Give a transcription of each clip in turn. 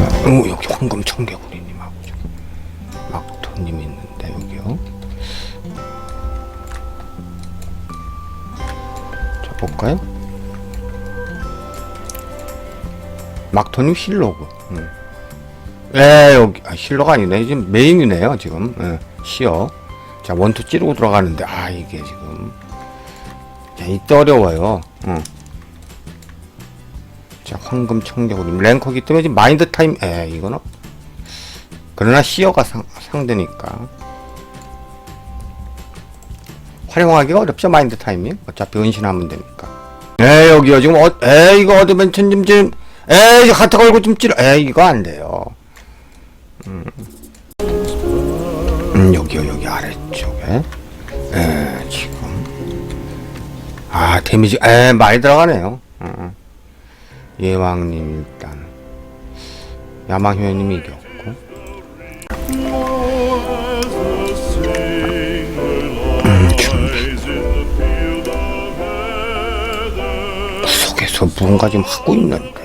자, 어, 여기 황금 청개구리님하고 막토님 있는데 여기요. 자 볼까요? 막토님 실로그. 음. 예, 여기 아, 실로가 아니네. 지금 메인이네요. 지금 예, 시어. 자 원투 찌르고 들어가는데 아 이게 지금 자 이때 어려워요. 응. 자 황금 청개구리. 랭커기 때문에 지금 마인드 타임. 에 이거는? 그러나 시어가 상, 상대니까. 활용하기가 어렵죠 마인드 타이밍. 어차피 은신하면 되니까. 에 여기요. 지금 어, 에 이거 어드벤처 좀좀에 이거 하트 걸고 좀 찌르. 에 이거 안 돼요. 음, 음 여기요. 여기 아래쪽에. 에 지금. 아 데미지. 에 많이 들어가네요. 음. 예왕님 일단. 야망효님이 이겼고. 속에서 무언가 지금 하고 있는데.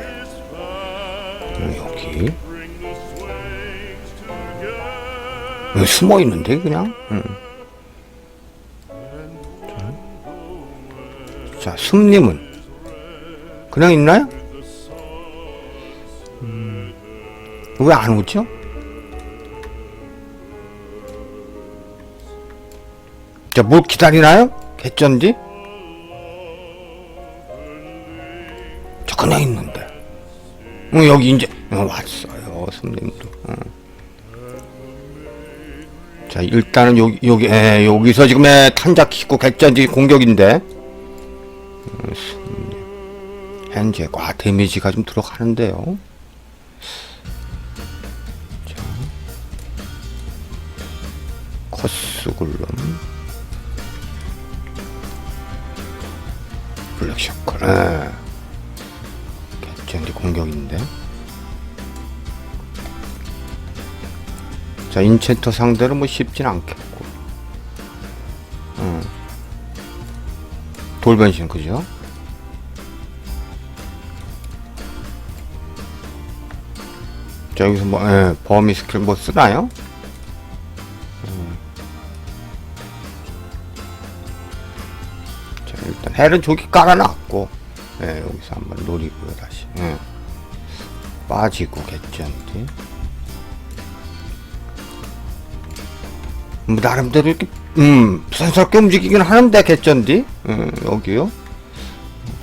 음, 여기. 여기 숨어 있는데 그냥? 음. 자, 자 숨님은 그냥 있나요? 왜 안 오죠? 자, 뭘 기다리나요? 개쩐디? 저 그냥 있는데. 어, 여기 이제 어, 왔어요, 선생님도. 어. 자, 일단은 여기 여기 에, 여기서 지금 에, 탄작 키고 개쩐디 공격인데. 현재 과 데미지가 좀 들어가는데요. 블랙셔클 예. 개쩐디 공격인데 자 인챈터 상대로 뭐 쉽진 않겠고 어. 돌변신 그죠? 자 여기서 뭐 예, 범위 스킬 뭐 쓰나요? 헬은 저기 깔아놨고, 예, 여기서 한번 노리고요, 다시. 예. 빠지고, 개쩐지. 뭐, 나름대로 이렇게, 음, 부산스럽게 움직이긴 하는데, 개쩐디. 음, 여기요.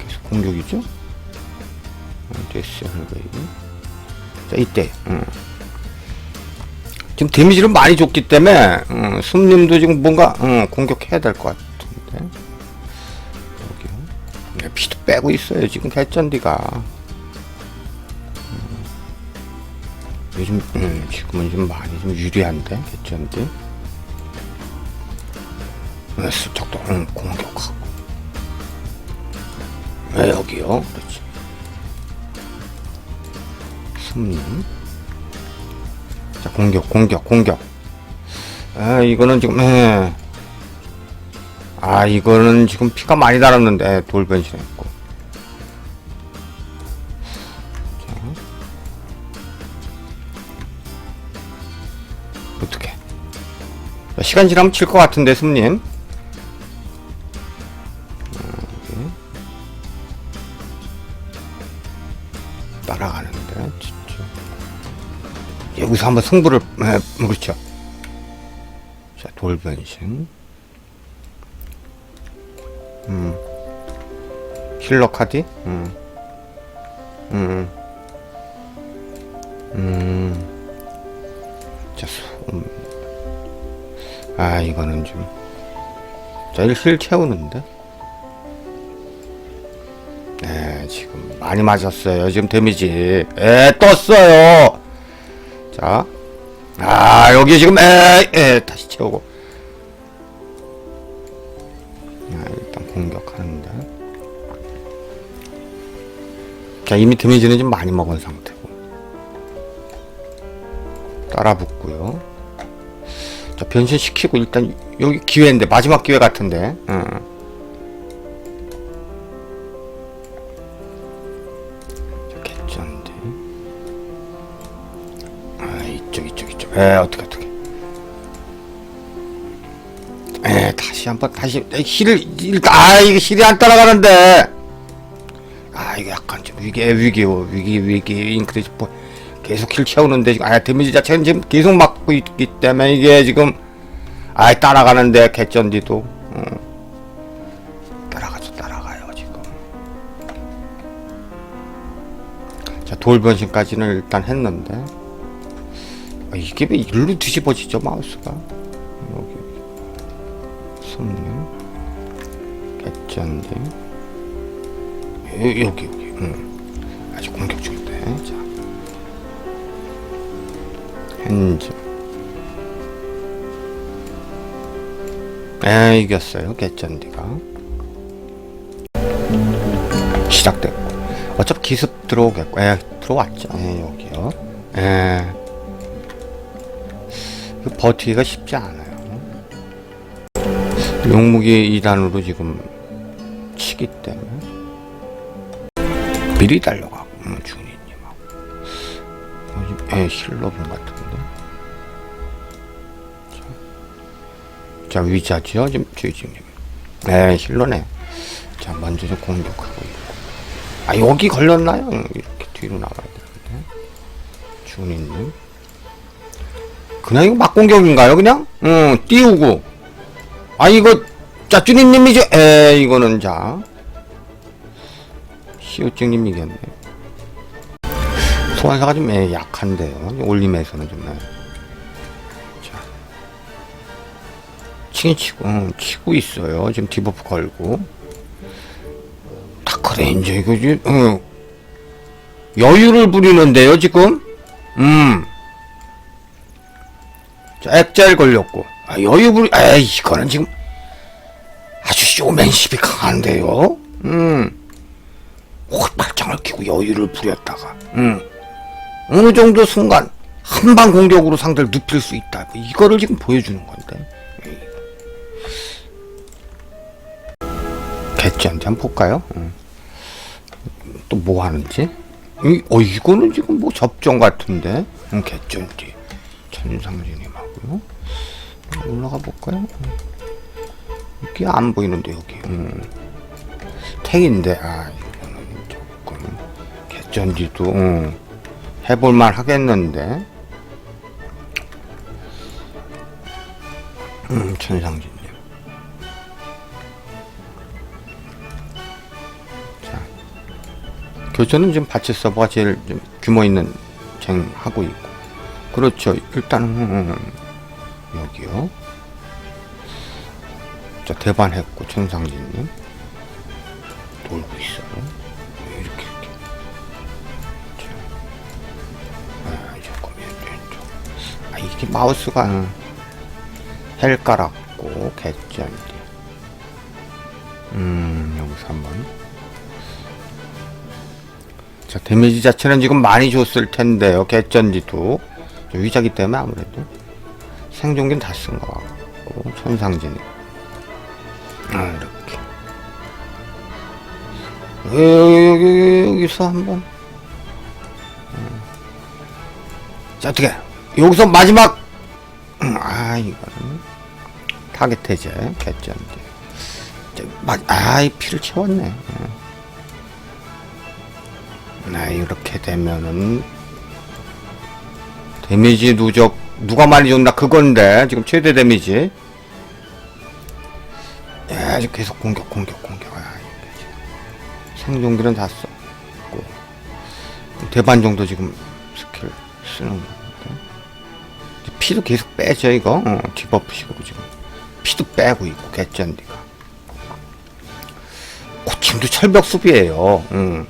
계속 공격이죠. 어, 됐어요, 헬베이. 자, 이때, 음. 지금 데미지를 많이 줬기 때문에, 음, 숨님도 지금 뭔가, 음, 공격해야 될 것. 여기요. 빼고 있어요 지금 개쩐디가. 음. 요즘 음, 지금은 좀 많이 좀 유리한데 개쩐디. 네, 슬쩍도 음, 공격하고. 네, 여기요? 그렇지. 숨님 자 공격 공격 공격. 아 이거는 지금 예. 아 이거는 지금 피가 많이 달았는데 돌변신했 어떻게 시간 지나면 칠 것 같은데 숨님 아, 여기. 따라가는데 여기서 한번 승부를 에, 그렇죠 자 돌변신 음. 힐러 카디? 음. 음. 음. 아, 이거는 좀. 자, 힐 채우는데? 네, 지금 많이 맞았어요. 지금 데미지. 에, 떴어요! 자. 아, 여기 지금, 에, 에, 다시 채우고. 아, 일단 공격하는데. 자, 이미 데미지는 좀 많이 먹은 상태고. 따라 붙고요. 자, 변신시키고 일단 여기 기회인데, 마지막 기회 같은데. 응. 이쪽 에 어떻게 어떻게 에 다시 한번 다시 에, 힐을 일단 아 이게 힐이 안 따라가는데. 아 이게 약간 좀 위기 위기 위기 위기 인크리즈 뭐 계속 힐 채우는데 지금 아 데미지 자체는 지금 계속 막고 있기 때문에 이게 지금 아 따라가는데 개쩐디도. 어. 따라가죠 따라가요 지금. 자 돌변신까지는 일단 했는데. 아, 이게 왜 일로 뒤집어지죠 마우스가? 여기. 손님 개쩐디 여- 여기 여기. 응. 아직 공격 중인데. 자 핸즈 에 이겼어요 개쩐디가. 시작됐고. 어차피 기습 들어오겠고. 에 들어왔죠. 에 여기요. 에그 버티기가 쉽지 않아요. 용무기 2단으로 지금 치기 때문에. 미리 달려가고 음, 요즘 에 힐러분 같은 자 위자지요 지금 주의진님 네 힐러네. 자 먼저 좀 공격하고 있고. 아 여기 걸렸나요? 응, 이렇게 뒤로 나가야 되는데. 준이님. 그냥 이거 막공격인가요 그냥? 응 띄우고. 아 이거 자 준이님이죠? 에 이거는 자. 시우증님 이겼네. 소환사가 좀 예, 약한데요. 올림에서는 좀. 예. 치긴 치고, 응, 치고 있어요. 지금 디버프 걸고. 다크레인저, 이거 지금, 응. 여유를 부리는데요, 지금? 음. 자, 액자일 걸렸고. 아, 여유 부리, 에이, 이거는 지금 아주 쇼맨십이 강한데요? 음. 콧발장을 끼고 여유를 부렸다가 음. 어느 정도 순간 한방 공격으로 상대를 눕힐 수 있다 뭐 이거를 지금 보여주는 건데 개찌한테 한번 볼까요? 또뭐 하는지? 이, 어 이거는 지금 뭐 접종 같은데? 음, 개쩐띠 천상진님하고요. 올라가 볼까요? 이게 안 보이는데 여기. 음. 택인데 아 이거는 조금 개쩐지도 응. 해볼만 하겠는데. 음 천상진 교전은 지금 바치 서버가 제일 좀 규모 있는 쟁 하고 있고 그렇죠 일단은 음, 여기요 자 대반 했고 천상진님 돌고 있어요. 이렇게 이렇게. 자, 아, 조금 왼쪽. 아 이게 마우스가 응. 헬 깔았고 개쩐디. 음 여기서 한번. 자 데미지 자체는 지금 많이 줬을 텐데요. 개쩐디도 위자기 때문에 아무래도 생존기는 다쓴것 같고 천상진이. 아 이렇게. 여기, 여기, 여기, 여기서 한번. 음. 자, 어떻게. 여기서 마지막. 음, 아, 이거는. 타겟 해제. 개쩐데. 자, 마, 아, 이 피를 채웠네. 음. 아, 이렇게 되면은. 데미지 누적. 누가 많이 줬나 그건데. 지금 최대 데미지. 야, 계속 공격, 공격, 공격. 아. 생존기는 다 썼고 대반 정도 지금 스킬 쓰는 건데 피도 계속 빼죠 이거 어, 디버프식으로 지금 피도 빼고 있고 개쩐디가 고침도 철벽 수비예요 음.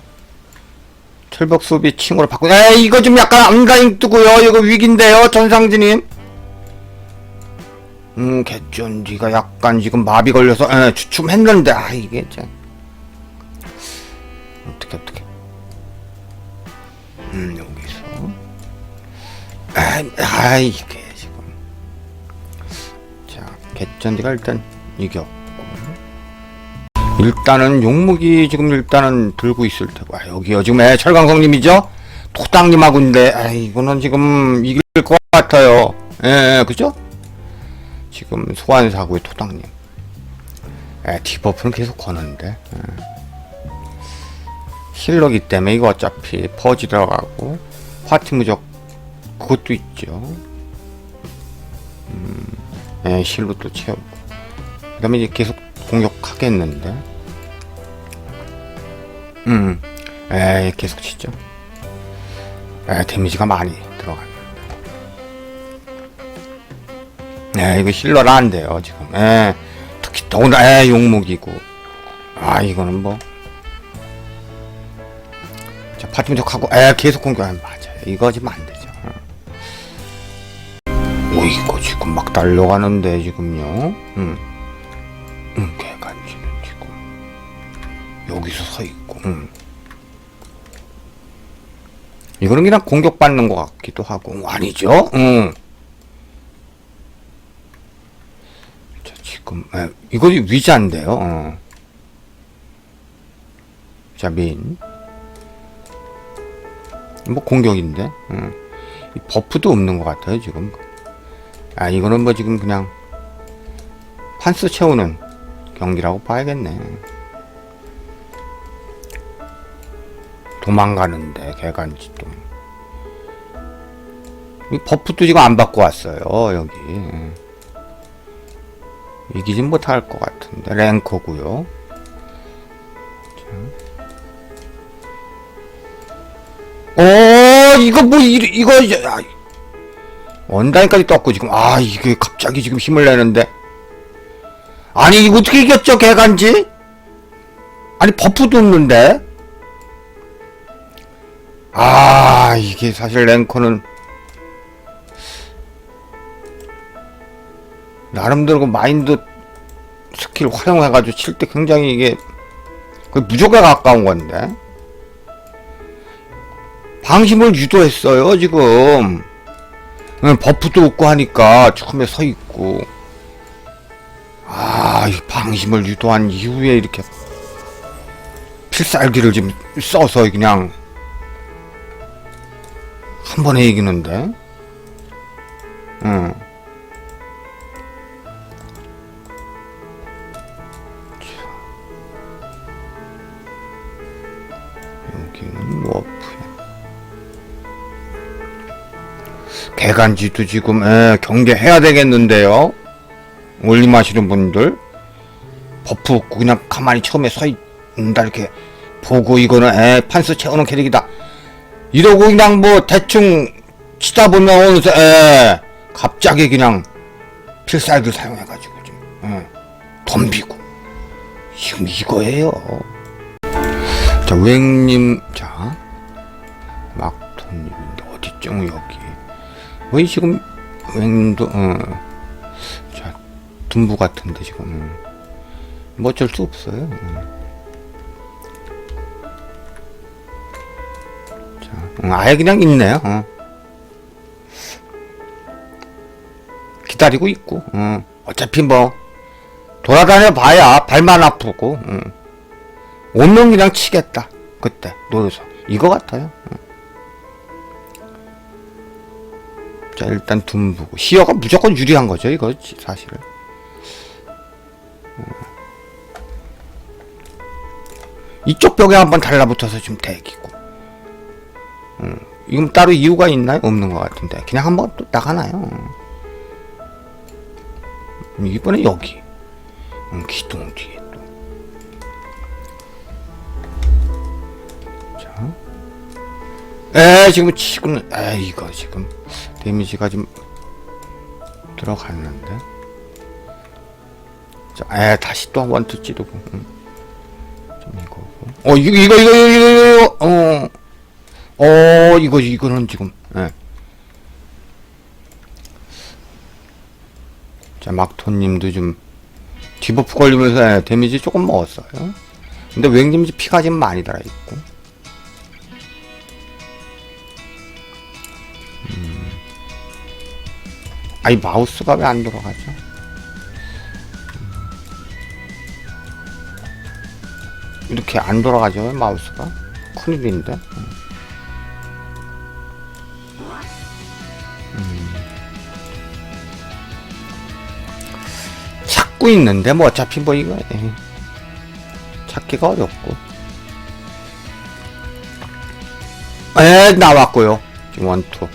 철벽 수비 칭으로 바꾸 에 이거 좀 약간 안가임 뜨고요. 이거 위기인데요 전상진님. 음 개쩐디가 약간 지금 마비 걸려서 에, 주춤했는데 아 이게 참. 어떻게 어떻게 음 여기서 아, 아 이게 지금. 자 개쩐디가 일단 이겼고 일단은 용무기 지금 일단은 들고 있을 테고 아 여기요 지금 애 철강성님이죠 토당님하고인데 아 이거는 지금 이길 것 같아요. 예, 예, 그죠? 지금 소환사고의 토당님. 예, 디버프는 계속 거는데. 예. 힐러기 때문에 이거 어차피 퍼지 들어가고 파티 무적 그것도 있죠. 음, 예, 힐로 또 채우고. 그 다음에 이제 계속 공격하겠는데. 음, 에 계속 치죠. 에 데미지가 많이 들어갔는데. 에 이거 힐러라 안 돼요, 지금. 에 특히 더구나, 에 용목이고. 아, 이거는 뭐. 자, 파티 무적하고, 에 계속 공격하면 맞아요. 이거 지금 안 되죠. 어. 오, 이거 지금 막 달려가는데, 지금요. 음. 음, 지금. 여기서 서 있고, 음. 이거는 그냥 공격받는 것 같기도 하고, 음, 아니죠? 음. 자, 지금, 에, 이거 위자인데요, 어. 자, 민. 뭐 공격인데, 음. 이 버프도 없는 것 같아요, 지금. 아, 이거는 뭐 지금 그냥 판스 채우는 경기라고 봐야겠네. 도망가는데 개간지도. 이 버프도 지금 안 받고 왔어요 여기. 이기진 못할 것 같은데 랭커고요. 자. 어 이거 뭐 이, 이거 아, 원단까지 떴고 지금 아 이게 갑자기 지금 힘을 내는데 아니 이거 어떻게 이겼죠 개간지? 아니 버프도 없는데 아 이게 사실 랭커는 나름대로 그 마인드 스킬 활용해가지고 칠 때 굉장히 이게 거의 무조건 가까운 건데. 방심을 유도했어요 지금. 응, 버프도 없고 하니까 처음에 서 있고. 아, 이 방심을 유도한 이후에 이렇게 필살기를 지금 써서 그냥 한 번에 이기는데, 응. 자. 여기는 워프야. 개간지도 지금 에, 경계해야 되겠는데요. 올림 하시는 분들 버프 없고 그냥 가만히 처음에 서 있는다 이렇게 보고 이거는 에 판스 채우는 캐릭이다 이러고 그냥 뭐 대충 치다 보면 어느새 에 갑자기 그냥 필살기를 사용해가지고 좀 에, 덤비고 지금 이거예요 자 우행님 자 막톤님인데 어디죠 여기 왜 지금 우행님도 어. 자 둔부 같은데 지금 음. 뭐 어쩔 수 없어요 음. 아예 그냥 있네요 어. 기다리고 있고 어. 어차피 뭐 돌아다녀 봐야 발만 아프고 음. 오면 그냥 치겠다 그때 노여서 이거 같아요 음. 자 일단 둔부고 시어가 무조건 유리한 거죠 이거 지- 사실은 이쪽 벽에 한번 달라붙어서 지금 대기고 음, 이건 따로 이유가 있나요? 없는 것 같은데 그냥 한번 또 나가나요? 음, 이번에 여기 음, 기둥 뒤에 또 자. 에 지금 치고는 에 이거 지금 데미지가 좀 들어갔는데 자, 에 다시 또 원투 찌르고 음. 좀 이거고 어 이거 이거 이거 이거 이거 이거 어. 어 이거 이거는 지금 예. 자 막토님도 좀 디버프 걸리면서 예, 데미지 조금 먹었어요 근데 왠지 피가 좀 많이 달아있고 음. 아이 마우스가 왜 안 돌아가죠? 이렇게 안 돌아가죠 왜 마우스가 큰일인데 찾고 있는데 뭐 어차피 뭐 이거 찾기가 어렵고 에 나왔고요 지금 원투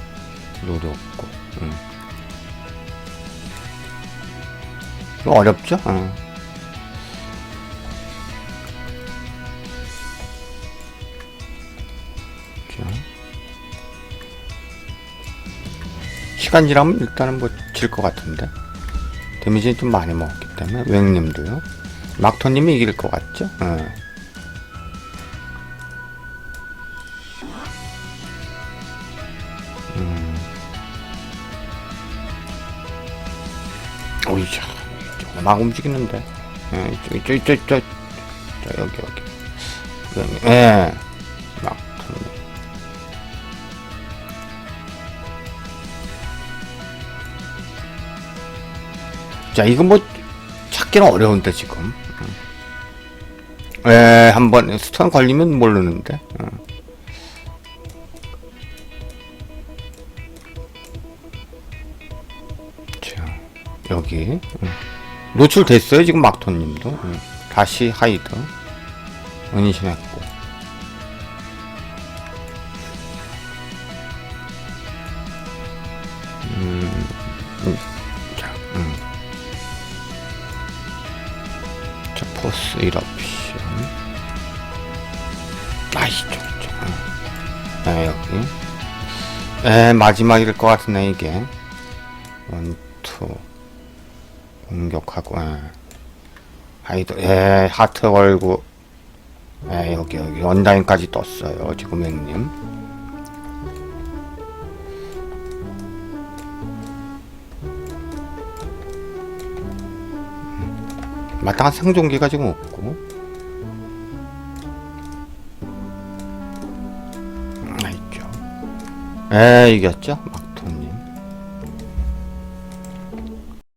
노렸고 음. 어렵죠? 어. 자. 시간 지나면 일단은 뭐 질 것 같은데 데미지 좀 많이 먹었기 때문에 웽님도요 막토님이 이길 것 같죠? 어. 음. 오이자 막 움직이는데 예, 이쪽 이쪽 이쪽 이쪽 자 여기 여기 예 막토님 자, 이거 뭐 찾기는 어려운데 지금. 에, 한번 스턴 걸리면 모르는데. 어. 자, 여기 음. 노출됐어요 지금 막토님도. 음. 다시 하이드 은신했고. 포스 1옵션. 아이죠, 죠 네, 여기. 에, 마지막일 것 같네, 이게. 원, 투. 공격하고, 에. 하이드, 에, 하트 걸고. 에, 여기, 여기. 원다인까지 떴어요, 지금 형님. 마땅한 생존기가 지금 없고. 아 있죠. 에 이겼죠? 막토님